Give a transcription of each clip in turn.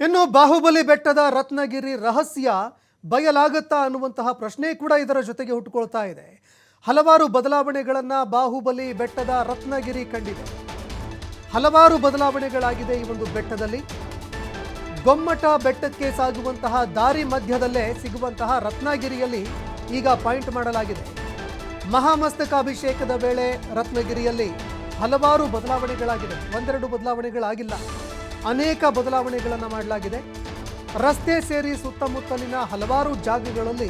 ಇನ್ನು ಬಾಹುಬಲಿ ಬೆಟ್ಟದ ರತ್ನಗಿರಿ ರಹಸ್ಯ ಬಯಲಾಗುತ್ತಾ ಅನ್ನುವಂತಹ ಪ್ರಶ್ನೆ ಕೂಡ ಇದರ ಜೊತೆಗೆ ಹುಟ್ಟುಕೊಳ್ತಾ ಇದೆ. ಹಲವಾರು ಬದಲಾವಣೆಗಳನ್ನು ಬಾಹುಬಲಿ ಬೆಟ್ಟದ ರತ್ನಗಿರಿ ಕಂಡಿದೆ. ಹಲವಾರು ಬದಲಾವಣೆಗಳಾಗಿದೆ ಈ ಒಂದು ಬೆಟ್ಟದಲ್ಲಿ. ಗೊಮ್ಮಟ ಬೆಟ್ಟಕ್ಕೆ ಸಾಗುವಂತಹ ದಾರಿ ಮಧ್ಯದಲ್ಲೇ ಸಿಗುವಂತಹ ರತ್ನಗಿರಿಯಲ್ಲಿ ಈಗ ಪಾಯಿಂಟ್ ಮಾಡಲಾಗಿದೆ. ಮಹಾಮಸ್ತಕಾಭಿಷೇಕದ ವೇಳೆ ರತ್ನಗಿರಿಯಲ್ಲಿ ಹಲವಾರು ಬದಲಾವಣೆಗಳಾಗಿದೆ. ಒಂದೆರಡು ಬದಲಾವಣೆಗಳಾಗಿಲ್ಲ. ಅನೇಕ ಬದಲಾವಣೆಗಳನ್ನು ಮಾಡಲಾಗಿದೆ. ರಸ್ತೆ ಸೇರಿ ಸುತ್ತಮುತ್ತಲಿನ ಹಲವಾರು ಜಾಗಗಳಲ್ಲಿ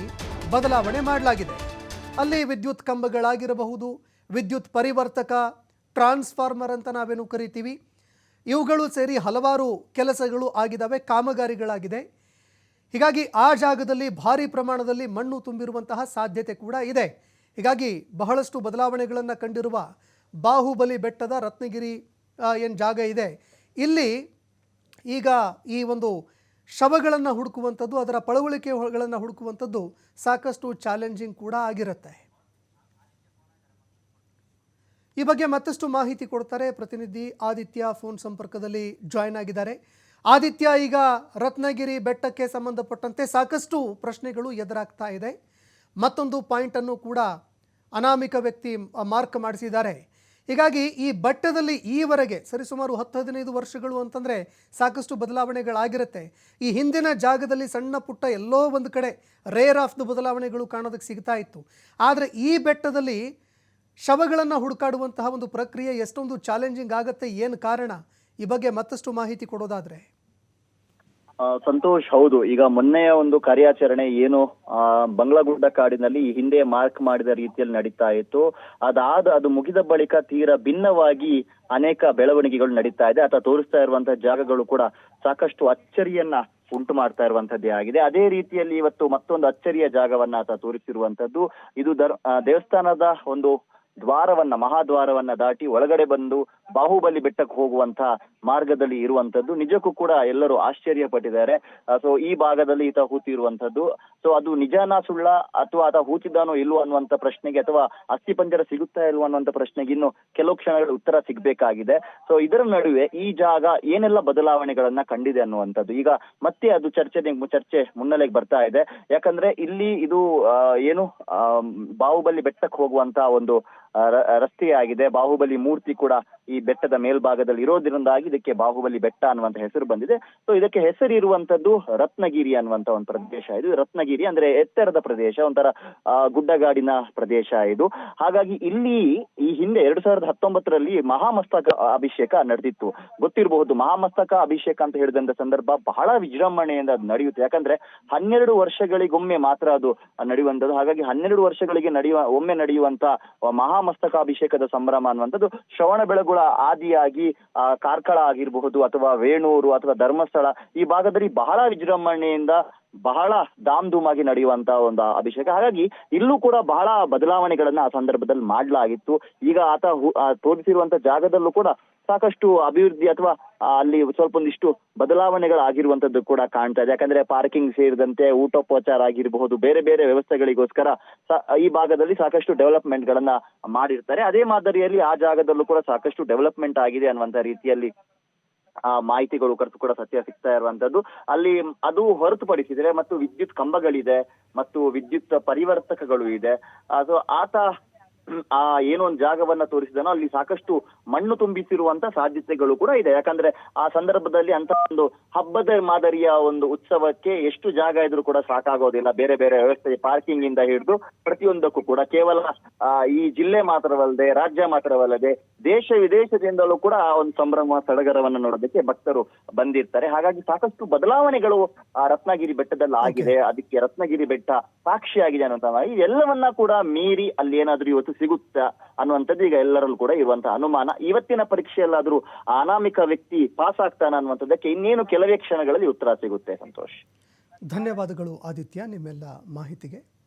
ಬದಲಾವಣೆ ಮಾಡಲಾಗಿದೆ. ಅಲ್ಲಿ ವಿದ್ಯುತ್ ಕಂಬಗಳಾಗಿರಬಹುದು, ವಿದ್ಯುತ್ ಪರಿವರ್ತಕ, ಟ್ರಾನ್ಸ್ಫಾರ್ಮರ್ ಅಂತ ನಾವೇನು ಕರಿತೀವಿ. ಇವುಗಳು ಸೇರಿ ಹಲವಾರು ಕೆಲಸಗಳು ಆಗಿದ್ದಾವೆ ಕಾಮಗಾರಿಗಳಾಗಿದೆ. ಹೀಗಾಗಿ ಆ ಜಾಗದಲ್ಲಿ ಭಾರಿ ಪ್ರಮಾಣದಲ್ಲಿ ಮಣ್ಣು ತುಂಬಿರುವಂತಹ ಸಾಧ್ಯತೆ ಕೂಡ ಇದೆ. ಹೀಗಾಗಿ ಬಹಳಷ್ಟು ಬದಲಾವಣೆಗಳನ್ನು ಕಂಡಿರುವ ಬಾಹುಬಲಿ ಬೆಟ್ಟದ ರತ್ನಗಿರಿ ಏನು ಜಾಗ ಇದೆ. ಇಲ್ಲಿ ಈಗ ಈ ಒಂದು ಶವಗಳನ್ನು ಹುಡುಕುವಂಥದ್ದು, ಅದರ ಪಳವಳಿಕೆಗಳನ್ನು ಹುಡುಕುವಂಥದ್ದು ಸಾಕಷ್ಟು ಚಾಲೆಂಜಿಂಗ್ ಕೂಡ ಆಗಿರುತ್ತೆ. ಈ ಬಗ್ಗೆ ಮತ್ತಷ್ಟು ಮಾಹಿತಿ ಕೊಡ್ತಾರೆ ಪ್ರತಿನಿಧಿ ಆದಿತ್ಯ ಫೋನ್ ಸಂಪರ್ಕದಲ್ಲಿ ಜಾಯ್ನ್ ಆಗಿದ್ದಾರೆ. ಆದಿತ್ಯ, ಈಗ ರತ್ನಗಿರಿ ಬೆಟ್ಟಕ್ಕೆ ಸಂಬಂಧಪಟ್ಟಂತೆ ಸಾಕಷ್ಟು ಪ್ರಶ್ನೆಗಳು ಎದುರಾಗ್ತಾ ಇದೆ. ಮತ್ತೊಂದು ಪಾಯಿಂಟನ್ನು ಕೂಡ ಅನಾಮಿಕ ವ್ಯಕ್ತಿ ಮಾರ್ಕ್ ಮಾಡಿಸಿದ್ದಾರೆ. ಹೀಗಾಗಿ ಈ ಬಟ್ಟದಲ್ಲಿ ಈವರೆಗೆ ಸರಿಸುಮಾರು ಹತ್ತು ಹದಿನೈದು ವರ್ಷಗಳು ಅಂತಂದರೆ ಸಾಕಷ್ಟು ಬದಲಾವಣೆಗಳಾಗಿರುತ್ತೆ. ಈ ಹಿಂದಿನ ಜಾಗದಲ್ಲಿ ಸಣ್ಣ ಪುಟ್ಟ ಎಲ್ಲೋ ಒಂದು ಕಡೆ ರೇರ್ ಆಫ್ ದ ಬದಲಾವಣೆಗಳು ಕಾಣೋದಕ್ಕೆ ಸಿಗ್ತಾ ಇತ್ತು. ಆದರೆ ಈ ಬೆಟ್ಟದಲ್ಲಿ ಶವಗಳನ್ನು ಹುಡುಕಾಡುವಂತಹ ಒಂದು ಪ್ರಕ್ರಿಯೆ ಎಷ್ಟೊಂದು ಚಾಲೆಂಜಿಂಗ್ ಆಗುತ್ತೆ, ಏನು ಕಾರಣ? ಈ ಬಗ್ಗೆ ಮತ್ತಷ್ಟು ಮಾಹಿತಿ ಕೊಡೋದಾದ್ರೆ. ಸಂತೋಷ್ ಹೌದು. ಈಗ ಮೊನ್ನೆಯ ಒಂದು ಕಾರ್ಯಾಚರಣೆ ಏನು ಬಂಗ್ಲಾಗುಡ್ಡ ಕಾಡಿನಲ್ಲಿ ಈ ಹಿಂದೆ ಮಾರ್ಕ್ ಮಾಡಿದ ರೀತಿಯಲ್ಲಿ ನಡೀತಾ ಇತ್ತು. ಅದಾದ, ಅದು ಮುಗಿದ ಬಳಿಕ ತೀರಾ ಭಿನ್ನವಾಗಿ ಅನೇಕ ಬೆಳವಣಿಗೆಗಳು ನಡೀತಾ ಇದೆ. ಅಥವಾ ತೋರಿಸ್ತಾ ಇರುವಂತಹ ಜಾಗಗಳು ಕೂಡ ಸಾಕಷ್ಟು ಅಚ್ಚರಿಯನ್ನ ಉಂಟು ಮಾಡ್ತಾ ಇರುವಂತದ್ದೇ ಆಗಿದೆ. ಅದೇ ರೀತಿಯಲ್ಲಿ ಇವತ್ತು ಮತ್ತೊಂದು ಅಚ್ಚರಿಯ ಜಾಗವನ್ನ ಆತ ತೋರಿಸಿರುವಂತದ್ದು ಇದು ದರ್ ದೇವಸ್ಥಾನದ ಒಂದು ದ್ವಾರವನ್ನ, ಮಹಾದ್ವಾರವನ್ನ ದಾಟಿ ಒಳಗಡೆ ಬಂದು ಬಾಹುಬಲಿ ಬೆಟ್ಟಕ್ಕೆ ಹೋಗುವಂತ ಮಾರ್ಗದಲ್ಲಿ ಇರುವಂತದ್ದು ನಿಜಕ್ಕೂ ಕೂಡ ಎಲ್ಲರೂ ಆಶ್ಚರ್ಯ ಪಟ್ಟಿದ್ದಾರೆ ಸೊ ಈ ಭಾಗದಲ್ಲಿ ಈತ ಹೂತಿರುವಂತದ್ದು ಸೊ ಅದು ನಿಜಾನ ಸುಳ್ಳ ಅಥವಾ ಆತ ಹೂತಿದ್ದಾನೋ ಇಲ್ವೋ ಅನ್ನುವಂತ ಪ್ರಶ್ನೆಗೆ ಅಥವಾ ಅಸ್ಥಿಪಂಜರ ಸಿಗುತ್ತಾ ಇಲ್ವೋ ಅನ್ನುವಂತ ಪ್ರಶ್ನೆಗೆ ಇನ್ನು ಕೆಲವು ಕ್ಷಣಗಳ ಉತ್ತರ ಸಿಗ್ಬೇಕಾಗಿದೆ. ಸೊ ಇದರ ನಡುವೆ ಈ ಜಾಗ ಏನೆಲ್ಲ ಬದಲಾವಣೆಗಳನ್ನ ಕಂಡಿದೆ ಅನ್ನುವಂಥದ್ದು. ಈಗ ಮತ್ತೆ ಅದು ಚರ್ಚೆ ಚರ್ಚೆ ಮುನ್ನೆಲೆಗೆ ಬರ್ತಾ ಇದೆ. ಯಾಕಂದ್ರೆ ಇಲ್ಲಿ ಇದು ಏನು ಬಾಹುಬಲಿ ಬೆಟ್ಟಕ್ಕೆ ಹೋಗುವಂತ ಒಂದು ಆ, ರ- ರಸ್ತೆ ಬಾಹುಬಲಿ ಮೂರ್ತಿ ಕೂಡ ಈ ಬೆಟ್ಟದ ಮೇಲ್ಭಾಗದಲ್ಲಿ ಇರೋದ್ರಿಂದಾಗಿ ಇದಕ್ಕೆ ಬಾಹುಬಲಿ ಬೆಟ್ಟ ಅನ್ನುವಂತ ಹೆಸರು ಬಂದಿದೆ. ಸೊ ಇದಕ್ಕೆ ಹೆಸರು ಇರುವಂತದ್ದು ರತ್ನಗಿರಿ ಅನ್ನುವಂತ ಒಂದು ಪ್ರದೇಶ ಇದು. ರತ್ನಗಿರಿ ಅಂದ್ರೆ ಎತ್ತರದ ಪ್ರದೇಶ, ಒಂಥರ ಗುಡ್ಡಗಾಡಿನ ಪ್ರದೇಶ ಇದು. ಹಾಗಾಗಿ ಇಲ್ಲಿ ಈ ಹಿಂದೆ ಎರಡ್ ಸಾವಿರದ ಹತ್ತೊಂಬತ್ತರಲ್ಲಿ ಮಹಾಮಸ್ತಕ ಅಭಿಷೇಕ ನಡೆದಿತ್ತು. ಗೊತ್ತಿರಬಹುದು, ಮಹಾಮಸ್ತಕ ಅಭಿಷೇಕ ಅಂತ ಹೇಳಿದಂತ ಸಂದರ್ಭ ಬಹಳ ವಿಜೃಂಭಣೆಯಿಂದ ಅದು ನಡೆಯುತ್ತೆ. ಯಾಕಂದ್ರೆ ಹನ್ನೆರಡು ವರ್ಷಗಳಿಗೊಮ್ಮೆ ಮಾತ್ರ ಅದು ನಡೆಯುವಂತದ್ದು. ಹಾಗಾಗಿ ಹನ್ನೆರಡು ವರ್ಷಗಳಿಗೆ ನಡೆಯುವ, ಒಮ್ಮೆ ನಡೆಯುವಂತ ಮಹಾಮಸ್ತಕ ಅಭಿಷೇಕದ ಸಂಭ್ರಮ ಅನ್ನುವಂಥದ್ದು ಶ್ರವಣ ಬೆಳಗುಳ ಆದಿಯಾಗಿ ಆ, ಕಾರ್ಕಳ ಆಗಿರಬಹುದು ಅಥವಾ ವೇಣೂರು ಅಥವಾ ಧರ್ಮಸ್ಥಳ ಈ ಭಾಗದಲ್ಲಿ ಬಹಳ ವಿಜೃಂಭಣೆಯಿಂದ ಬಹಳ ಧಾಮ್ ಧೂಮ್ ಆಗಿ ನಡೆಯುವಂತ ಒಂದು ಅಭಿಷೇಕ. ಹಾಗಾಗಿ ಇಲ್ಲೂ ಕೂಡ ಬಹಳ ಬದಲಾವಣೆಗಳನ್ನ ಆ ಸಂದರ್ಭದಲ್ಲಿ ಮಾಡಲಾಗಿತ್ತು. ಈಗ ಆತ ತೋರಿಸಿರುವಂತ ಜಾಗದಲ್ಲೂ ಕೂಡ ಸಾಕಷ್ಟು ಅಭಿವೃದ್ಧಿ ಅಥವಾ ಅಲ್ಲಿ ಸ್ವಲ್ಪ ಒಂದಿಷ್ಟು ಬದಲಾವಣೆಗಳಾಗಿರುವಂತದ್ದು ಕೂಡ ಕಾಣ್ತಾ ಇದೆ. ಯಾಕಂದ್ರೆ ಪಾರ್ಕಿಂಗ್ ಸೇರಿದಂತೆ ಊಟೋಪಚಾರ ಆಗಿರಬಹುದು, ಬೇರೆ ಬೇರೆ ವ್ಯವಸ್ಥೆಗಳಿಗೋಸ್ಕರ ಈ ಭಾಗದಲ್ಲಿ ಸಾಕಷ್ಟು ಡೆವಲಪ್ಮೆಂಟ್ ಗಳನ್ನ ಮಾಡಿರ್ತಾರೆ. ಅದೇ ಮಾದರಿಯಲ್ಲಿ ಆ ಜಾಗದಲ್ಲೂ ಕೂಡ ಸಾಕಷ್ಟು ಡೆವಲಪ್ಮೆಂಟ್ ಆಗಿದೆ ಅನ್ನುವಂತ ರೀತಿಯಲ್ಲಿ ಮಾಹಿತಿಗಳು ಕರೆದು ಕೂಡ ಸತ್ಯ ಸಿಗ್ತಾ ಇರುವಂತದ್ದು. ಅಲ್ಲಿ ಅದು ಹೊರತುಪಡಿಸಿದ್ರೆ ಮತ್ತು ವಿದ್ಯುತ್ ಕಂಬಗಳಿದೆ, ಮತ್ತು ವಿದ್ಯುತ್ ಪರಿವರ್ತಕಗಳು ಇದೆ. ಅದು ಆತ ಆ ಏನೋ ಒಂದು ಜಾಗವನ್ನ ತೋರಿಸಿದನೋ ಅಲ್ಲಿ ಸಾಕಷ್ಟು ಮಣ್ಣು ತುಂಬಿಸಿರುವಂತ ಸಾಧ್ಯತೆಗಳು ಕೂಡ ಇದೆ. ಯಾಕಂದ್ರೆ ಆ ಸಂದರ್ಭದಲ್ಲಿ ಅಂತ ಒಂದು ಹಬ್ಬದ ಮಾದರಿಯ ಒಂದು ಉತ್ಸವಕ್ಕೆ ಎಷ್ಟು ಜಾಗ ಇದ್ರೂ ಕೂಡ ಸಾಕಾಗೋದಿಲ್ಲ. ಬೇರೆ ಬೇರೆ ವ್ಯವಸ್ಥೆ ಪಾರ್ಕಿಂಗ್ ಇಂದ ಹಿಡಿದು ಪ್ರತಿಯೊಂದಕ್ಕೂ ಕೂಡ ಕೇವಲ ಈ ಜಿಲ್ಲೆ ಮಾತ್ರವಲ್ಲದೆ ರಾಜ್ಯ ಮಾತ್ರವಲ್ಲದೆ ದೇಶ ವಿದೇಶದಿಂದಲೂ ಕೂಡ ಆ ಒಂದು ಸಂಭ್ರಮ ಸಡಗರವನ್ನ ನೋಡೋದಕ್ಕೆ ಭಕ್ತರು ಬಂದಿರ್ತಾರೆ. ಹಾಗಾಗಿ ಸಾಕಷ್ಟು ಬದಲಾವಣೆಗಳು ಆ ರತ್ನಗಿರಿ ಬೆಟ್ಟದಲ್ಲಿ ಆಗಿದೆ. ಅದಕ್ಕೆ ರತ್ನಗಿರಿ ಬೆಟ್ಟ ಸಾಕ್ಷಿಯಾಗಿದೆ ಅನ್ನೋದನ್ನ ಎಲ್ಲವನ್ನ ಕೂಡ ಮೀರಿ ಅಲ್ಲಿ ಏನಾದ್ರೂ ಇವತ್ತು ಸಿಗುತ್ತಾ ಅನ್ನುವಂಥದ್ದು ಈಗ ಎಲ್ಲರಲ್ಲೂ ಕೂಡ ಇರುವಂತಹ ಅನುಮಾನ. ಇವತ್ತಿನ ಪರೀಕ್ಷೆಯಲ್ಲಾದ್ರೂ ಅನಾಮಿಕ ವ್ಯಕ್ತಿ ಪಾಸ್ ಆಗ್ತಾನ ಅನ್ನುವಂಥದ್ದಕ್ಕೆ ಇನ್ನೇನು ಕೆಲವೇ ಕ್ಷಣಗಳಲ್ಲಿ ಉತ್ತರ ಸಿಗುತ್ತೆ, ಸಂತೋಷ್. ಧನ್ಯವಾದಗಳು, ಆದಿತ್ಯ, ನಿಮ್ಮೆಲ್ಲ ಮಾಹಿತಿಗೆ.